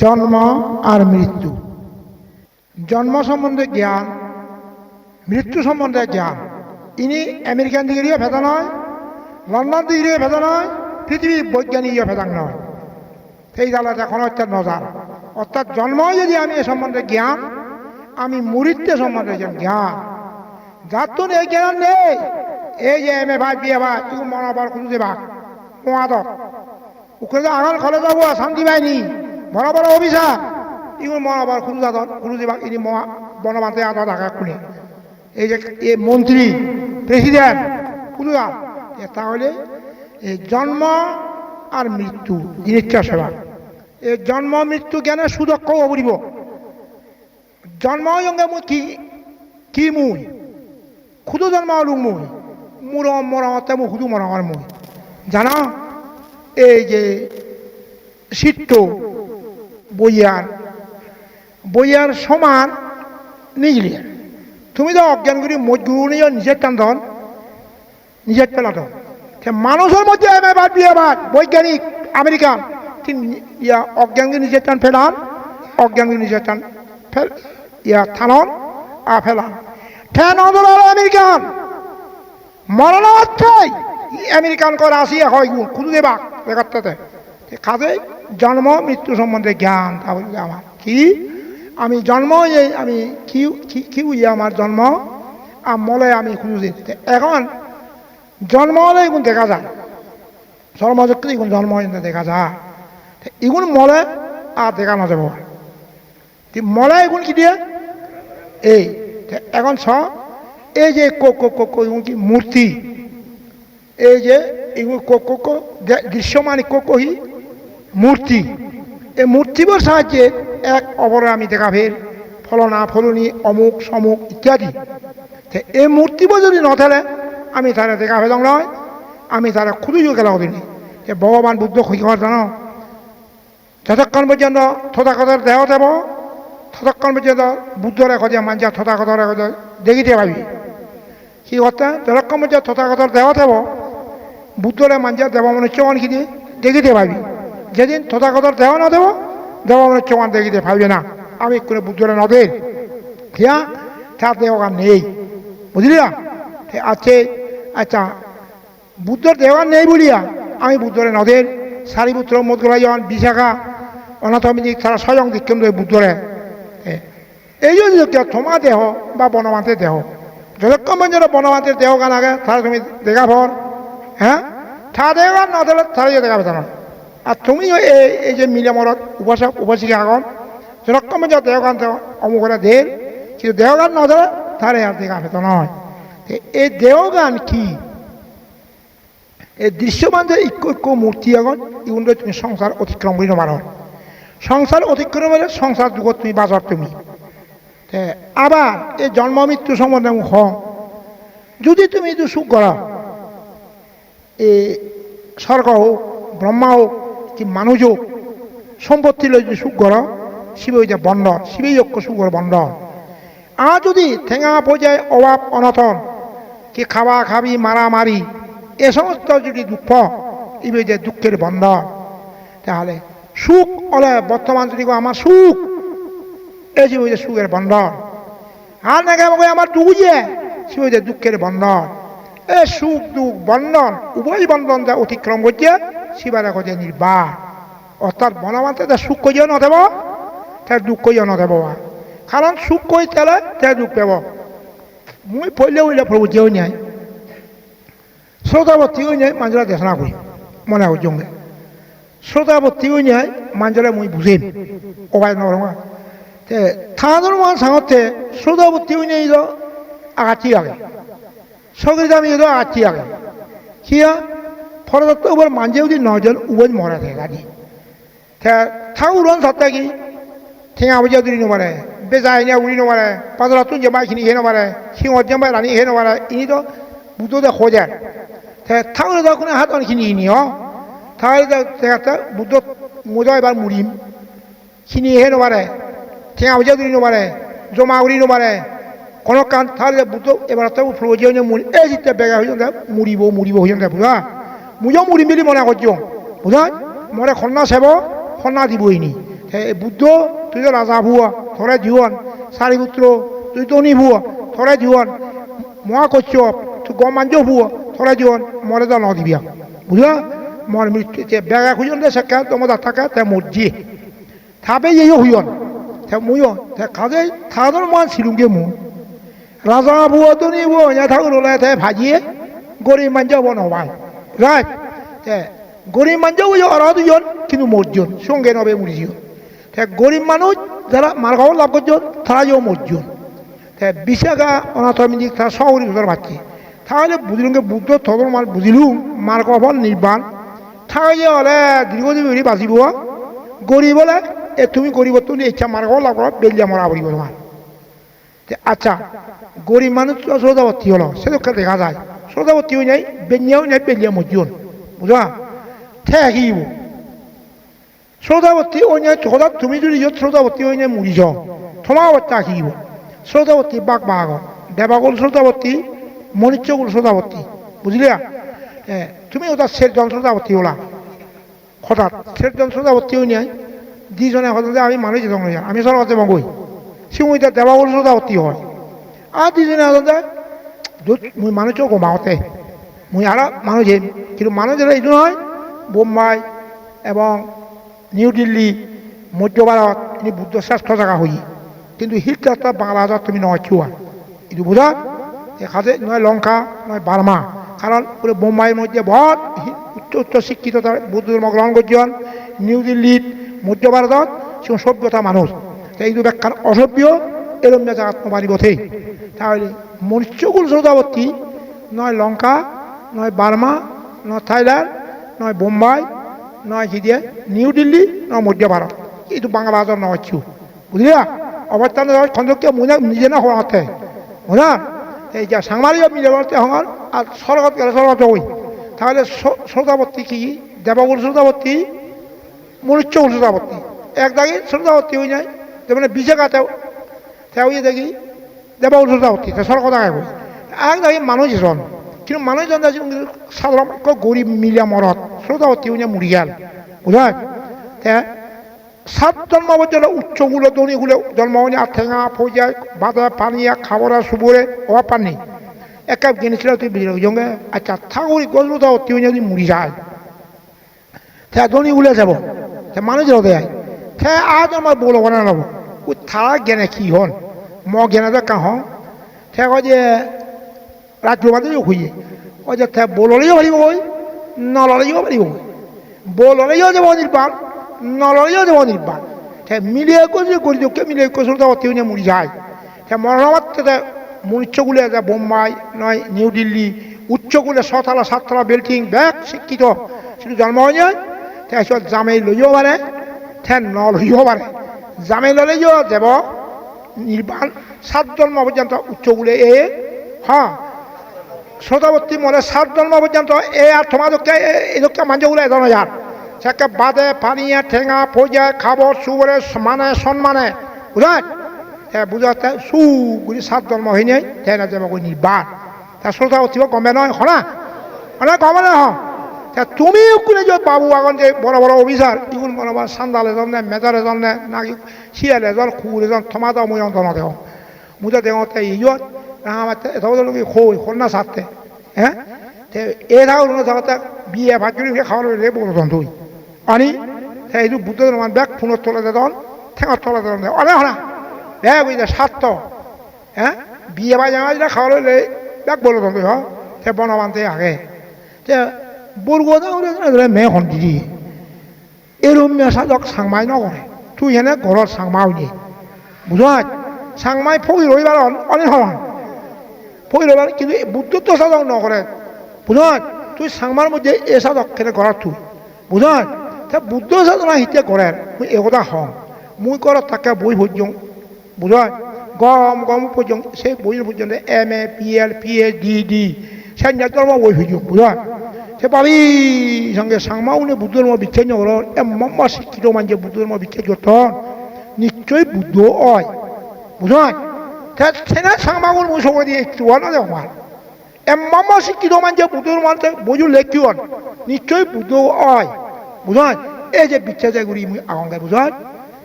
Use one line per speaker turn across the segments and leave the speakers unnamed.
জন্ম আর মৃত্যু। জন্ম সম্বন্ধে জ্ঞান, মৃত্যু সম্বন্ধে জ্ঞান। ইনি আমেরিকান দিকে ভেদা নয়, লন্ডন দিকে ভেদা নয় পৃথিবীর বৈজ্ঞানিক ভেদাং নয়। সেই জালাত এখন হচ্ছে নজার। অর্থাৎ জন্মই যদি আমি এ সম্বন্ধে জ্ঞান, আমি মৃত্যু সম্বন্ধে জ্ঞান, যার তো এই জ্ঞান নেই। এই যে এম এ ভাই, বিয়ে ভাই, তুই মনাবার কোনো দেবা। মহাদক ওখানে আগান খলে যাব, শান্তি বাহিনী বড় বড় অফিসার ইগুলো দাদর খুলু দিবা, ইনি মহা বনমাতে আদা দেখা খুলে এই যে এ মন্ত্রী প্রেসিডেন্ট খুলুয়া তাহলে এই জন্ম আর মৃত্যু জিনিসটা সেবা এই জন্ম, মৃত্যু জ্ঞানে সুদক্ষ অবরিব জন্ম সঙ্গে মুই কি কি মুই খুদু জন্ম হলু মুই মুর মরতে মু খুদু মরঙর মুই জানো? এই যে সিট্ট বইয়ার। বইয়ার সমান নিগলি তুমি তো অজ্ঞান করি মজগুরু নিয়ে নিজের টান নিজের পেলা তো মানুষের মধ্যে এম এ বাদ বিয়ে বাদ, বৈজ্ঞানিক, আমেরিকান। ইয়া অজ্ঞান করে নিজের টান ফেলান, অজ্ঞান করে নিজের টান ফেল ইয়া থানন, আ ফেলান। ঠেন আমেরিকান। মরণ অর্থই। আমেরিকান করে আসিয়া হয় খুদু দেবা বেকারটাতে কাজে জন্ম, মৃত্যু সম্বন্ধে জ্ঞান, তা বলি আমার। কি? আমি জন্ম, এই আমি কি ইয়ে আমার জন্ম? আর মলে আমি খুঁজে দিতে। এখন জন্ম হলে এগুন দেখা যায়। সর্বযুক্ত এগুন জন্ম দেখা যায়। তে এগুন মলে আর দেখা না যাব। মলে এগুন কি দিয়ে? এই এখন ছ এই যে কো কো মূর্তি। এই যে এগুলো কো কো কো দৃশ্যমান কো কহি মূর্তি। এই মূর্তিবোর সাহায্যে এক অপরে আমি দেখা ফের, ফলনা, ফলনি, অমুক, সমুক ইত্যাদি। এই মূর্তিবোৰ যদি নথেলে আমি তারা দেখা ফেলং নয় আমি তারা খুবই গেলা দিন যে ভগবান বুদ্ধ শিখর জানো যতক্ষণ পর্যন্ত তথাকথর দেহ দেব, ততক্ষণ পর্যন্ত বুদ্ধর এখন মাঞ্জা তথাকথর এখন দেখিতে পাবি। কি কথা? যতক্ষণ পর্যন্ত তথাকথর দেহ দেব, বুদ্ধরে মাঞ্জা দেব মানে চৌন কি দিয়ে দেখিতে পাবি। যেদিন তথাকথর দেহ না দেব দেব মানে চৌন দেখিতে পাবি না, আমি কোনো বুদ্ধরে নদে ঠিয়া তার দেহগান নেই। বুঝলি না? তে আছে আচ্ছা বুদ্ধর দেহগান নেই বলিয়া আমি বুদ্ধরে নদের সারিপুত্র মধুরাজন বিশাখা অনাথমিক তারা স্বয়ং দীক্ষণ দেয় বুদ্ধরে এই জন্য তোমার দেহ বা বনমান্তের দেহ, যতক্ষণ পর্যন্ত বনমান্তের দেহ গান আগে, তাহলে তুমি দেখা পর হ্যাঁ? তা দেহ গান না দিলে তাহলে দেখা পেতে না আর তুমি এই এই যে মিলে মরত উপাসক উপাসিকা আগন যতক্ষণ পর্যন্ত দেহ গান অমুকরা দের কিন্তু দেহ গান না দিলে তাহলে আর দেখা পেতে নয়। এই দেহ গান কি? এই দৃশ্যমান যে ইক্য মূর্তি আগত ইগুলো তুমি সংসার অতিক্রম কৰি নোৱাৰো সংসার অতিক্রম হলে সংসার যুগত তুমি বাজার তুমি। তে আবার এই জন্ম মৃত্যু সম্বন্ধে হ যদি তুমি এইটো সুখ কৰা এই স্বর্গ হোক, ব্রহ্মা হোক কি মানুষ হোক সম্পত্তি লৈ যদি সুখ কৰ শিৱ এতিয়া বন্ধন শিৱেই ঐক্য সুখৰ বন্ধন আর যদি ঠেঙা পর্যায়ে অভাব, অনটন, কি খাওয়া খাবি, মারামারি, এ সমস্ত যদি দুঃখ ইবে যে দুঃখের বন্ধন তাহলে সুখ অলে বর্তমান যদি আমার সুখ এই যে ওই যে সুখের বন্ধন আর নাকি আমাকে আমার যে সে ওই যে দুঃখের বন্ধন এ সুখ, দুঃখ বন্ধন উভয় বন্ধন যা অতিক্রম করছে করছে নির্বাহ অর্থাৎ বনমাতে যা সুখ করিও নদেব তার দুঃখ করিও নদেব কারণ সুখ কই তেলে তে দুঃখ পাব মুই পড়লে উইলে প্রভু যেও নাই শ্রোতাবর্তী ওই নাই মাঞ্জরা দেশনা করি, মনে হচ্ছে শ্রোতাবর্তী ওই নাই মাঞ্জরে মুই বুঝিম ওবাই নরমা তে থানাদর মান সাঙতে শ্রোতাবর্তী ওই নাই আগাতি আগে, সগরি দামি আগাতি আগে। কিয়া? ফরদত্ত ওবার মাঞ্জে যদি নজন উবন মরা থাকে গাড়ি। তে থাউ উড়ন সত্তা কি ঠেঙা বুঝা দুরি নমারে বেজা এনে উড়ি নমারে পাজরা তুন জমাইখিনি হে নমারে সিঙত জমাই রানি হে নমারে ইনি তো বুতো দে খোঁজে তে থাউলে তখন হাত অনেকখিনি ইনি হ? তাহলে দেখা বুদ্ধ মোজা এবার মুড়িম। খিনি হে নমারে ঠেঙা বুঝা দুরি নমারে জমা উড়ি নমারে কোনো কান তাহলে বুদ্ধ এবার তো ফ্লোজে মুড়ি, এই জিতে বেগা হয়ে মুড়িব মুড়িব হয়ে বুঝা মুজো মুড়িম বুলি মনে করছ বুঝা মরে খন্না সেব খন্না দিবই নি। বুদ্ধ তুই তো রাজা ভুয়া থরে জীবন সারিপুত্র তুই তো নি ভুয়া থরে জীবন মহাকশ্যপ তুই গমাঞ্জ ভুয়া থরে জীবন মরে তো নদিবিয়া বুঝলা মর মৃত্যু বেগা খুঁজন দে সেকা তোমার থাকা তে মর্জি থাবে ইয়ে হুইয়ন তে মুইও তে কাজে থাদর মান সিলুঙ্গে মু রাজা বুয়া তো নি ইয়া থাকুর ওলা তে ভাজিয়ে গরিব মাঞ্জা রাইট তে গরিব মাঞ্জা ওই অরা দুজন, কিন্তু মর্জন, সঙ্গে নবে মুড়িজন তে গরিব মানুষ যারা মার খাওয়ার লাভ করছেন তারা যেও মর্জন বিশাখা অনাথমিক তারা শহরের ভিতর পাচ্ছি তাহলে বুঝলুম বুদ্ধ থদর মার বুঝিলুম, মার কখন নির্বাণ। থাকে হলে দীর্ঘদিন বেরি বাঁচিব। গরিব হলে, এ তুমি গরিব তুমি ইচ্ছা মার খাওয়ার লাভ করো বেলিয়া মরা পড়িব তোমার। আচ্ছা গরিব মানুষ তো শ্রদ্ধাবর্তী হলো সেটা দেখা যায়। শ্রদ্ধাবর্তী হয়ে যায় বেঞ্জাও নেই বেলিয়া মজুন বুঝা ঠেকিব শ্রদ্ধাবর্তী অন্য সদা তুমি যদি যত শ্রদ্ধাবর্তী অন্য মুড়ি যাও তোমার বাচ্চা আঁকিব শ্রদ্ধাবর্তী বাঘ বাঘ দেবাগুল শ্রদ্ধাবর্তী মনিচ্যগুল শ্রদ্ধাবর্তী বুঝলিয়া তুমি ওটা শেরজন শ্রদ্ধাবর্তী হলা হঠাৎ শেরজন শ্রদ্ধাবর্তী হই নাই দুজনে হঠাৎ আমি মানুষ যেতাম আমি সর হতে মগই সে ওই দেবাগুল শ্রদ্ধাবর্তী হয় আর দুজনে হঠাৎ মুই মানুষও কমাওতে মুই আর মানুষ কিন্তু যেটা এই নয় বোম্বাই এবং নিউ দিল্লি, মধ্য ভারত ইনি বুদ্ধ শ্রেষ্ঠ জায়গা হই কিন্তু হিলটা বাংলা হাজার তুমি নয় চুয়া কিন্তু বুঝা এখানে নয় লঙ্কা নয় বার্মা কারণ পুরো বোম্বাইয়ের মধ্যে বহুত উচ্চ উচ্চ শিক্ষিত বুদ্ধ ধর্ম গ্রহণ করছেন নিউ দিল্লিত, মধ্য ভারতত সে সভ্যতা মানুষ এই ব্যাখ্যার অসভ্য এরম জায়গা আত্মবাণীবথেই তাহলে মনুষ্যকুল শ্রোতাবর্তী নয় লঙ্কা, নয় বার্মা, নয় থাইল্যান্ড, নয় বোম্বাই, নয় কি দিয়ে? নিউ দিল্লি, নয় মধ্য ভারত। কিন্তু বাংলা হাজার নয় চু বুঝলিয়া অবস্থান খন্দকে মনে নিজে না হওয়াতে বুঝলা এই যে সাংবাদিক মিলে বলতে হওয়ার আর সরগত গেলে সরগত ওই তাহলে শ্রোতাবর্তী কি? দেবগুল শ্রোতাবর্তী মনুষ্যকুল শ্রোতাবর্তী এক দাগে শ্রোতাবর্তী হয়ে যায় যেমন বিশাখাতেও তেও ইয়ে দেখি দেবগুল শ্রোতাবর্তী সরগত আগে কই এক দাগে মানুষ এজন কিন্তু মানুষজন সাধারণ গরিব মিলিয়া মরত শ্রোতাবর্তী হয়ে মুড়ি গেল বুঝা সাত জন্ম পর্যন্ত উচ্চগুলো দড়িগুলো জন্ম হয়নি আর ঠেঙা ফৌজা বাদা পানিয়া খাবরা সুবরে অভাব পাননি এক কাপ কিনেছিল তুই বিজয় জঙ্গে আচ্ছা থাকুরি গজলো দাও তুই যদি মুড়ি যায়। তে দড়িগুলো যাব, তে মানুষ দেয় তে আজ আমার বলো বানা নেব ও থালা জ্ঞানে কি হন ম জ্ঞানে তো কাহ। তে কয় যে রাজ্য বাদে খুঁজে কয় যে তে বললেও পারিব ওই নললেও পারিব ওই বললেও যাব নির্বাণ নললেও যাব নির্বাণ সে মিলিয়ে করছে করি তোকে মিলিয়ে করছিল তো অতি মুড়ি যায়। সে মরণমাত্রাতে মনুষ্যগুলো যে বোম্বাই নয় নিউ দিল্লি উচ্চগুলো ছতলা সাততলা বিল্ডিং ব্যাগ শিক্ষিত। শুধু জন্ম হয়ে যায় তাৰপিছত জামেই লৈও পাৰে ঠেন ন লৈও পাৰে। জামেই ল'লেও যাব নিৰ্বাণ সাত জন্ম পৰ্যন্ত উচ্চগুলো এ হ্যাঁ। শ্রোতাবর্তী মনে সাত জন্ম পর্যন্ত এ আর তোমাদেরকে এদেরকে মাঞ্জগুলো এদন যার সেকে বাদে, পানিয়ে, ঠেঙা, ফৌজা, খাবর, সুবরে মানে সম্মানে বুঝায় হ্যাঁ বুঝাতে সু গুলি সাত জন্ম হয়ে নেই তেনা যাব কই নির্বাণ। তা শ্রোতাবর্তী গমে নয়, হনা? মানে গমে নয় হ তা তুমি কোনে যে বাবু আগন যে বড় বড় অফিসার, ইগুন মনে বা সান্দাল এজন নে, মেজর এজন নে, নাকি শিয়াল এজন, খুর এজন, থমাতা মই অন্তন দেহ মুদা দেহতে ইয়ত রাঙামাতে এথা লোকে খৈ খন্না সারতে হ্যাঁ? তে এ থাকা কোনো জায়গাতে বিয়ে ভাত করে খাওয়ার রে বড় দন্ত আনি এই বুদ্ধ ধর্ম ব্যাগ ফোনের তলে দেন, ঠেঙার তলে দেন অনে হনা ব্যাগ ওই যে সাত হ্যাঁ? বিয়ে বা জামা যেটা খাওয়ার হলে ব্যাগ বড় দন্ত হ। সে বনবান্তে আগে। তে বরগোদা হলে মে হন্দি দিয়ে এরম মেয়ে সাজক সাংমাই নকৰে তুই হেনে ঘৰত সাংমা হৈ দিয়ে। বুঝাত সাংমাই ফৰি ৰবিবাৰ অনেক সমান ফৰি ৰবিবাৰ কিন্তু বুদ্ধত্ব সাজক নকৰে বুঝাত তুই সাংমার মধ্যে এ সাজক কেনে ঘৰত তুই? বুঝাত তা বুদ্ধ সাধনা হিতে কৰে মই একথা হওঁ। মই ঘৰত তাকে বই ভোজ্যং। বুঝাত গম গম পর্যন্ত সে বইয়ের পর্যন্ত M, A, P, L, P, H, D D. সে ধর্ম বই ভোজ্য। বুঝাত সে পাবি সঙ্গে সাংমাউনে বুদ্ধ ধর্ম বিচ্ছেদ হল এমন শিক্ষিত মানুষ বুদ্ধ ধর্ম বিচ্ছেদ করত নিশ্চয়ই বুদ্ধ হয় বুঝায় সেনা সাংমাগুন মুসঙ্গ দিয়ে একটু না আমার এমন শিক্ষিত মানুষ বুদ্ধ ধর্ম বুঝু লেখিয়ন নিশ্চয়ই বুদ্ধ হয় বুঝায় এই যে বিচ্ছেদ গুড়ি মুই আহঙ্কার বুঝায়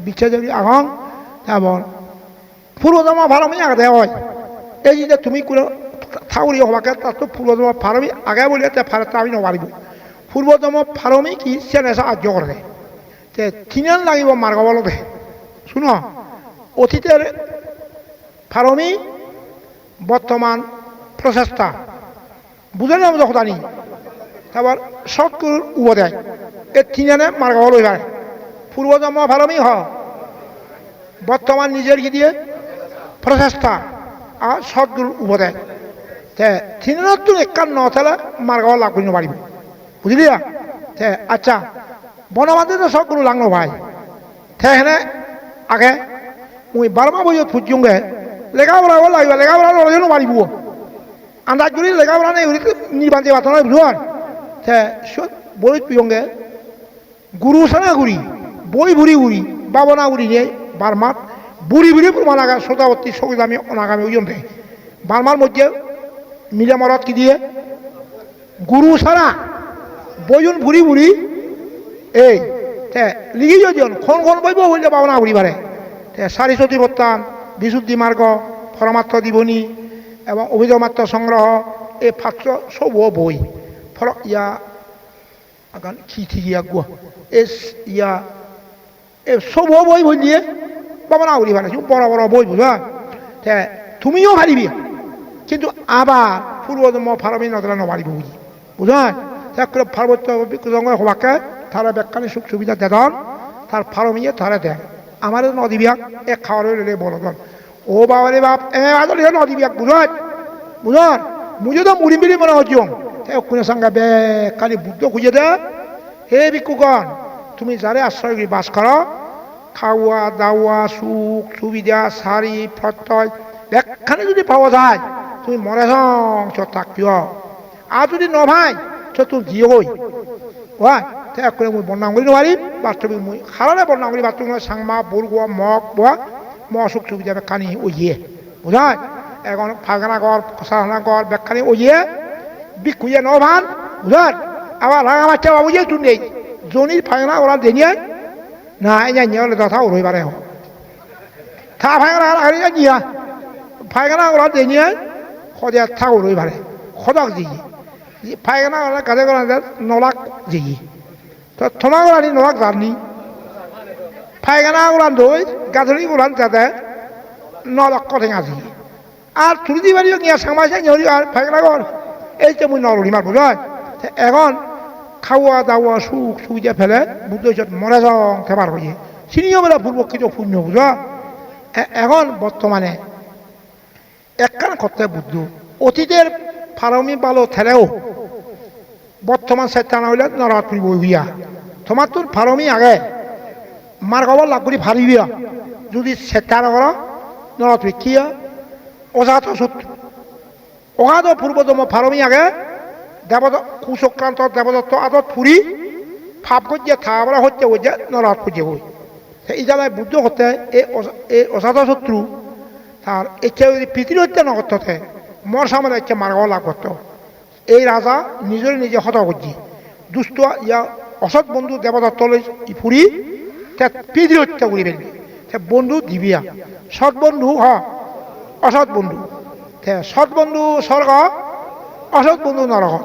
বিচ্ছা যদি আহং তারপর পূর্বজমা ফারমি আগে দেওয়া হয় এই যে তুমি কোনো থাউরি হবাকে তার তো পূর্বজমা ফারমি আগে বলে তে ফারে আমি নবারিব পূর্বজম ফারমি কি সে নেশা আর্য করে তে কিনান লাগিব মার্গ বলতে শুন অতীতের ফারমি বর্তমান প্রচেষ্টা বুঝলেন আমি কথা নি তারপর সৎগুরুর উপদেয় এ তিনানে মার্গ হল এবার পূর্বজন্ম ফারমি হ। বর্তমান নিজের কি দিয়ে। প্রচেষ্টা আর সৎগুরুর উপদেয় পারিব আচ্ছা বনবাদে তো লাগল ভাই। হেনে আগে মুই বারমা বইত ফুজুঙ্গে লেখাপড়া হল লাগিব লেখাপড়া লড়াইও মারিব আন্দাজ করি লেখাপড়া নেই নির্বাচনী বাতন বই পিয়ঙ্গে গুরু সানা গুড়ি, বই বুড়ি বুড়ি বাবনা গুড়ি নিয়ে বারমাত বুড়ি বুড়ি মানাগা শ্রোতাবর্তী সকিদামি অনাগামী ওই জন্য বারমার মধ্যে মিলে মরত কি দিয়ে? গুরু সারা, বইজন বুড়ি বুড়ি এই লিখি যজন খন খন বইব হইলে বাবনা বুড়ি পারে। তে, সারি সতী বর্তান বিশুদ্ধি মার্গ ফরমাত্র দিবনী এবং অভিযোগমাত্র সংগ্রহ এই ফাত্র সব বই। ফর ইয়া, আগান কি ইয়া গুয়া এস, ইয়া, এ সব বই বই দিয়ে বাবা না উড়ি ভালো বড় বড় বই বুঝবা তুমিও হারিবি কিন্তু আবার পূর্বজন্ম ফারমি নদরা নবারিব বুঝি বুঝা ত্যাগ করে পার্বত্য হবাকে তারা ব্যাখ্যানে সুখ সুবিধা দেদন তার ফারমিয়ে তারা দেয়। আমার নদী বিভাগ এক খাওয়ার রেলে বড় দল ও বাবা রে বাপ, এ আদল নদী বিভাগ বুঝাত বুঝান মুঝে তো মুড়ি মিড়ি মনে হচ্ছে। কোনো সঙ্গে বেকালি বুদ্ধ খুঁজে দে। হে ভিক্ষুগণ, তুমি যারে আশ্রয় বাস করো, খাওয়া, দাওয়া, সুখ, সুবিধা, শাড়ি, প্রত্যয় ব্যাখ্যানে যদি পাওয়া যায় তুমি মনে সংস থাকবিও আর যদি নভাই তো তুমি জিয়ে গই ওয়া ত্যাগ করে মুই বর্ণাম করি নোৱাৰি বাস্তবিক মুই বর্ণাম করি বাস্তবিক সাংমা বলগোয়া মগ, বোয়া ম সুখ সুবিধা ব্যাখ্যানি ওইয়ে। বুঝায় এখন ফাগনা কর সাহানা কর ব্যাখ্যানি ওইয়ে বিকুয়ে নভান বুঝার আবার রাঙা বাচ্চা বাবু যে তুই নেই, জনির ফাগনা ওরা দেনিয়ে না, এই যে নিয়ে দথা ওরই বারে হোক থা, ফাগনা আগে নিয়া ফাগনা ওরা দেনিয়ে খদে থা ওরই বারে খদক দিই ফাগনা ওরা কাজে করা নলাক দিই তো থমা ওরা নি, নলাক জানি ফাইখানা উড়ান দই গাধরি উড়ান যাতে নলক কথা আজি আর তুলি দি বাড়ি নিয়ে সামাইছে নিহরি আর ফাইখানা কর। এই যে মুই নলরি মার বুঝায় এখন খাওয়া, দাওয়া, সুখ সুবিধা ফেলে, বুদ্ধ মরে যাও খেবার হয়ে চিনিও বেলা পূর্বকৃত শূন্য বুঝা এখন বর্তমানে একখান করতে বুদ্ধ। অতীতের ফারমি বালো থেলেও বর্তমান চেষ্টা না হইলে নরাত ফুরিব হইয়া। তোমার তোর ফারমি আগে মার লাভ করি ফারিবিয়া যদি চেষ্টা নকর নরাত কি অজাত শত্রু। অগাধ পূর্বতম ফারমি আগে দেবদ কুচক্রান্ত দেবদত্ত আদত ফুরি ফাপ গজ্জে থাবরা হচ্ছে ওই নরাত খুঁজে হই জায়গায় বুদ্ধ হতে এই অসাধ শত্রু তার ইচ্ছে যদি পৃথিবী হত্যা ন করতে মর সামনে ইচ্ছে মার্গ লাভ করত এই রাজা নিজের নিজে হত করছি। দুষ্ট ইয়া অসৎ বন্ধু দেবদত্ত ফুরি পৃথিবী হত্যা করি ফেলবি। বন্ধু দিবিয়া। সৎ বন্ধু হ, অসৎ বন্ধু। সৎ বন্ধু স্বর্গ, অসৎ বন্ধু নরক।